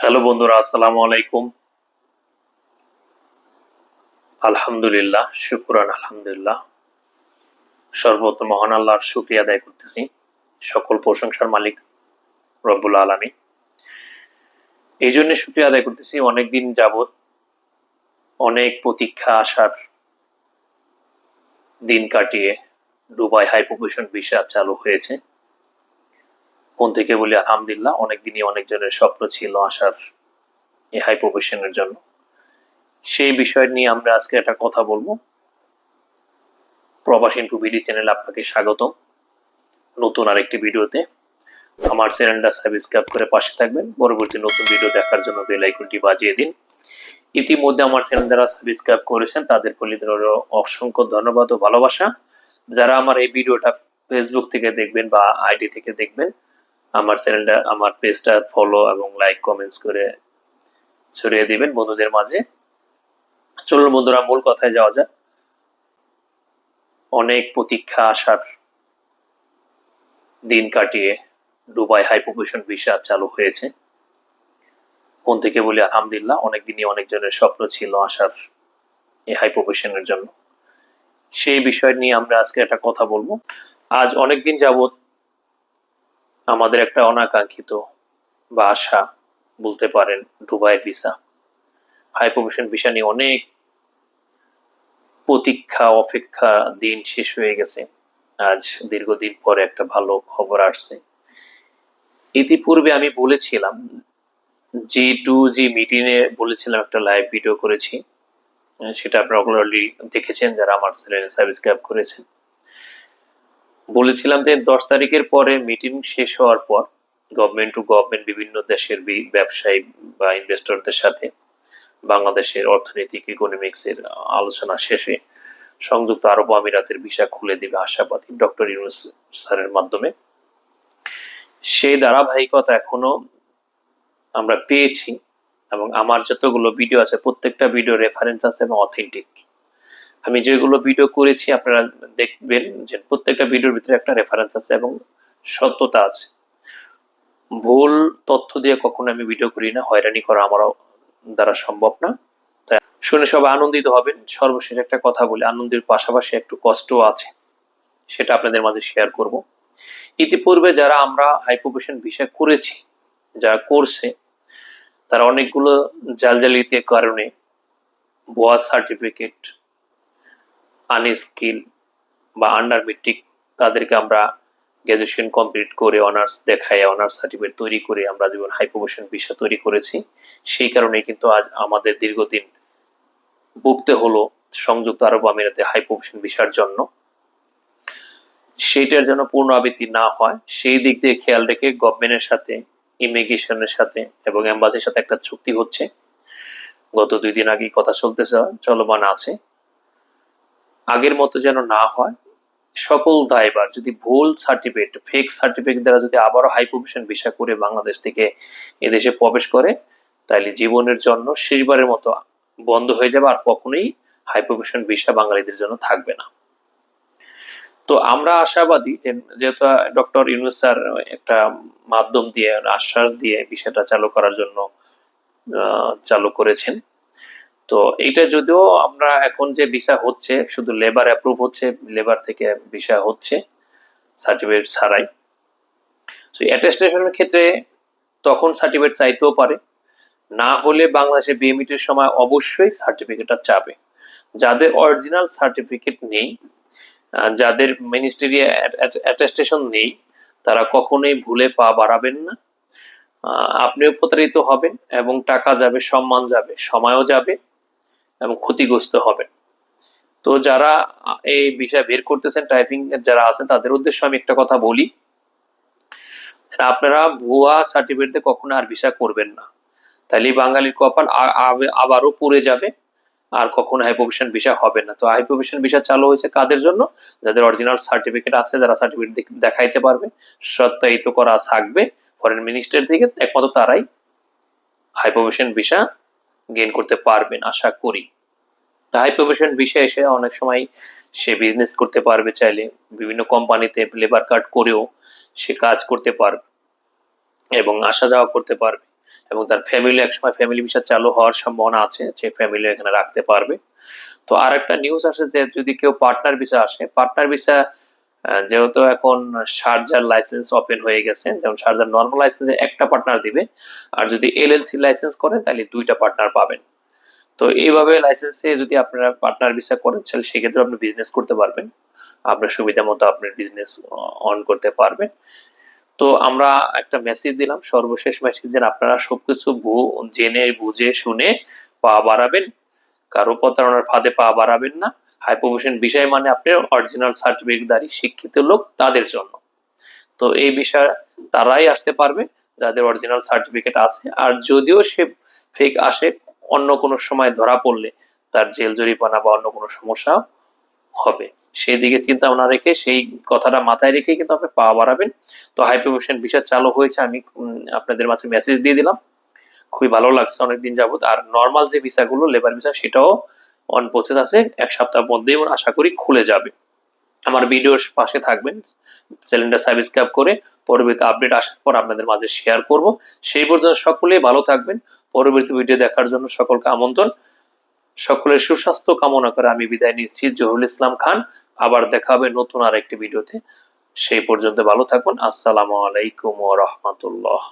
Hello বন্ধুরা, আসসালামু আলাইকুম। আলহামদুলিল্লাহ, শুকুরান, আলহামদুলিল্লাহ। সর্বত মহান আল্লাহর শুক্রিয়া আদায় করতেছি সকল প্রশংসার মালিক রব্বুল আলমী এই জন্য শুক্রিয়া আদায় করতেছি অনেকদিন যাবৎ অনেক প্রতীক্ষা আসার দিন কাটিয়ে দুবাই হাই প্রফেশন ভিসা চালু হয়েছে। কোন থেকে বলি, আলহামদুলিল্লাহ, অনেকদিনই অনেকজনের স্বপ্ন ছিল আসার এই হাই প্রফেশনের জন্য। সেই বিষয় নিয়ে আমরা আজকে একটা কথা বলব। প্রবাসী ইনফু বিডি চ্যানেল আপনাকে স্বাগত নতুন আরেকটি ভিডিওতে আমার চ্যানেলটা সাবস্ক্রাইব করে পাশে থাকবেন। পরবর্তী নতুন ভিডিও দেখার জন্য বেল আইকনটি বাজিয়ে দিন। ইতিমধ্যে আমার চ্যানেল যারা সাবস্ক্রাইব করেছেন, তাদের প্রতি অসংখ্য ধন্যবাদ ও ভালোবাসা। যারা আমার এই ভিডিওটা ফেসবুক থেকে দেখবেন বা আইডি থেকে দেখবেন আমার চ্যানেলটা আমার পেজটা ফলো এবং লাইক কমেন্টস করে ছড়িয়ে দিবেন বন্ধুদের মাঝে। চলুন বন্ধুরা, মূল কথায় যাওয়া যাক। অনেক প্রতীক্ষা আসার দিন কাটিয়ে দুবাই প্রফেশন ভিসা চালু হয়েছে। কোন থেকে বলি, আলহামদুলিল্লাহ, অনেকদিনই অনেকজনের স্বপ্ন ছিল আসার এই হাই প্রফেশনের জন্য। সেই বিষয় নিয়ে আমরা আজকে একটা কথা বলব। আজ অনেকদিন যাবত আমাদের একটা অনাকাঙ্ক্ষিত বা আশা বলতে পারেন Dubai visa. High profession visa নিয়ে অনেক প্রতীক্ষা, অপেক্ষা দিন শেষ হয়ে গেছে। আজ দীর্ঘদিন পরে একটা ভালো খবর আসছে। ইতিপূর্বে আমি বলেছিলাম, জি টু জি মিটিং এ বলেছিলাম একটা লাইভ ভিডিও করেছি। সেটা আপনারা অলরেডি দেখেছেন, যারা আমার চ্যানেলে সাবস্ক্রাইব করেছেন। বলেছিলাম যে দশ তারিখের পরে মিটিং শেষ হওয়ার পর গভর্নমেন্ট টু গভর্নমেন্ট বিভিন্ন দেশের ব্যবসায়ী বা ইনভেস্টরদের সাথে বাংলাদেশের অর্থনৈতিক ইকোনমিক্স এর আলোচনা শেষে সংযুক্ত আরব আমিরাতের ভিসা খুলে দিবে আশাবাদী ডক্টর ইউনুস স্যারের মাধ্যমে। সেই ধারাবাহিকতা এখনও আমরা পেয়েছি এবং আমার যতগুলো ভিডিও আছে, প্রত্যেকটা ভিডিও রেফারেন্স আছে এবং অথেন্টিক আমি যেগুলো ভিডিও করেছি, আপনারা দেখবেন যে প্রত্যেকটা ভিডিওর ভিতরে একটা রেফারেন্স আছে এবং সত্যতা আছে। ভুল তথ্য দিয়ে কখনো আমি ভিডিও করি না, হয়রানি করা আমারও দ্বারা সম্ভব না। তাই শুনে সবাই আনন্দিত হবেন। সর্বশেষ একটা কথা বলি, আনন্দের পাশাপাশি একটু কষ্টও আছে, সেটা আপনাদের মাঝে শেয়ার করব। ইতিপূর্বে যারা আমরা হাই প্রফেশন বিষয় করেছি, যারা করছে, তারা অনেকগুলো জালজালিতে কারণে বোয়া সার্টিফিকেট আনস্কিল বা আন্ডার মেট্রিক তাদেরকে আমরা গ্র্যাজুয়েশন কমপ্লিট করে অনার্স দেখায় অনার্স সার্টিফিকেট তৈরি করে আমরা যেমন হাই প্রমোশন ভিসা তৈরি করেছি, সেই কারণেই কিন্তু আজ আমাদের দীর্ঘদিন ভুগতে হলো সংযুক্ত আরব আমিরাতে হাই প্রমোশন ভিসার জন্য। সেইটার যেন পূর্ণ আবৃত্তি না হয়, সেই দিক দিয়ে খেয়াল রেখে গভর্নমেন্টের সাথে ইমিগ্রেশনের সাথে এবং এম্বাসির সাথে একটা চুক্তি হচ্ছে। গত দুই দিন আগেই কথা চলতেছে, চলমান আছে। আগের মতো যেন না হয়, সকল দায়বার যদি ভুল সার্টিফিকেট ফেক সার্টিফিকেট দ্বারা যদি আবারও হাই প্রফেশন ভিসা করে বাংলাদেশ থেকে এদেশে প্রবেশ করে তাহলে জীবনের জন্য শেষবারের মতো বন্ধ হয়ে যাবে আর কখনোই হাই প্রফেশন ভিসা বাঙালিদের জন্য থাকবে না। তো আমরা আশাবাদী যেহেতু ডক্টর ইউনুস স্যার একটা মাধ্যম দিয়ে, আশ্বাস দিয়ে বিষয়টা চালু করার জন্য চালু করেছেন তো এইটা যদিও আমরা এখন যে ভিসা হচ্ছে, শুধু লেবার অ্যাপ্রুভ হচ্ছে লেবার থেকে ভিসা হচ্ছে সার্টিফিকেট ছাড়াই। তো অ্যাটেস্টেশনের ক্ষেত্রে তখন সার্টিফিকেট চাইতেও পারে। না হলে বাংলাদেশে বিএমইটির সময় অবশ্যই সার্টিফিকেটটা চাবে। যাদের অরিজিনাল সার্টিফিকেট নেই যাদের মিনিস্ট্রি অ্যাটেস্টেশন নেই, তারা কখনোই ভুলে পা বাড়াবেন না। আপনিও প্রতারিত হবেন এবং টাকা যাবে, সম্মান যাবে, সময়ও যাবে। এবং ক্ষতিগ্রস্ত হবেন। তো যারা এই বিষয় বের করতেছেন টাইপিং যারা আছেন, তাদের উদ্দেশ্যে আমি একটা কথা বলি। আপনারা ভুয়া সার্টিফিকেট কখনো আর ভিসা করবেন না। তাহলে বাঙালির কপাল আবারও পুড়ে যাবে, আর কখনো হাই প্রফেশন ভিসা হবে না। তো হাই প্রফেশন ভিসা চালু হয়েছে কাদের জন্য? যাদের অরিজিনাল সার্টিফিকেট আছে, যারা সার্টিফিকেট দেখাইতে পারবে, সত্যায়িত করা থাকবে। ফরেন মিনিস্টার থেকে একমাত্র তারাই হাই প্রফেশন ভিসা গেইন করতে পারবেন, আশা করি। হাই প্রফেশন ভিসা এসে অনেক সময় সে বিজনেস করতে পারবে চাইলে, বিভিন্ন কোম্পানিতে লেবার কার্ড করেও সে কাজ করতে পারবে এবং আসা যাওয়া করতে পারবে এবং তার ফ্যামিলি একসময় ফ্যামিলি ভিসা চালু হওয়ার সম্ভাবনা আছে, যে ফ্যামিলি এখানে রাখতে পারবে। তো আর একটা নিউজ আসে যে যদি কেউ পার্টনার ভিসা আসে পার্টনার ভিসা যেহেতু এখন শারজার লাইসেন্স ওপেন হয়ে গেছে, যেমন শারজার নর্মাল লাইসেন্সে একটা পার্টনার দিবে, আর যদি এলএলসি লাইসেন্স করেন তাহলে দুইটা পার্টনার পাবেন। তো এইভাবে লাইসেন্সে যদি আপনারা পার্টনার ভিসা করেন, তাহলে সেক্ষেত্রে আপনি বিজনেস করতে পারবেন। আপনার সুবিধা মতো আপনি বিজনেস অন করতে পারবেন। তো আমরা একটা মেসেজ দিলাম, সর্বশেষ মেসেজ যে আপনারা সবকিছু জেনে, বুঝে, শুনে পা বাড়াবেন। কারও প্রতারণার ফাঁদে পা বাড়াবেন না। হাই বিষয় মানে আপনি অরিজিনাল সার্টিফিকেটধারী শিক্ষিত লোক তাদের জন্য। তো এই বিষয়ে তারাই আসতে পারবে যাদের অরিজিনাল সার্টিফিকেট আছে। আর যদিও সে ফেক আসে, অন্য কোনো সময় ধরা পড়লে তার জেল জরিমানা বা অন্য কোনো সমস্যা হবে। সেই দিকে চিন্তা ভাবনা রেখে, সেই কথাটা মাথায় রেখে কিন্তু আপনি পা বাড়াবেন। তো হাইপ্রমোশন বিষয় চালু হয়েছে, আমি আপনাদের মাঝে মেসেজ দিয়ে দিলাম। খুবই ভালো লাগছে অনেকদিন যাবত আর নর্মাল যে ভিসাগুলো লেবার ভিসা সেটাও অন প্রসেস আছে, এক সপ্তাহের মধ্যেই আশা করি খুলে যাবে। আমার ভিডিওর পাশে থাকবেন চ্যানেলটা সাবস্ক্রাইব করে পরবর্তী আপডেট আসার পর আপনাদের মাঝে শেয়ার করব। সেই পর্যন্ত সকলেই ভালো থাকবেন, পরবর্তী ভিডিও দেখার জন্য সকলকে আমন্ত্রণ। সকলের সুস্বাস্থ্য কামনা করে আমি বিদায় নিচ্ছি, জহুরুল ইসলাম খান, আবার দেখা হবে নতুন আর একটি ভিডিওতে সেই পর্যন্ত ভালো থাকুন, আসসালামু আলাইকুম ওয়া রাহমাতুল্লাহ।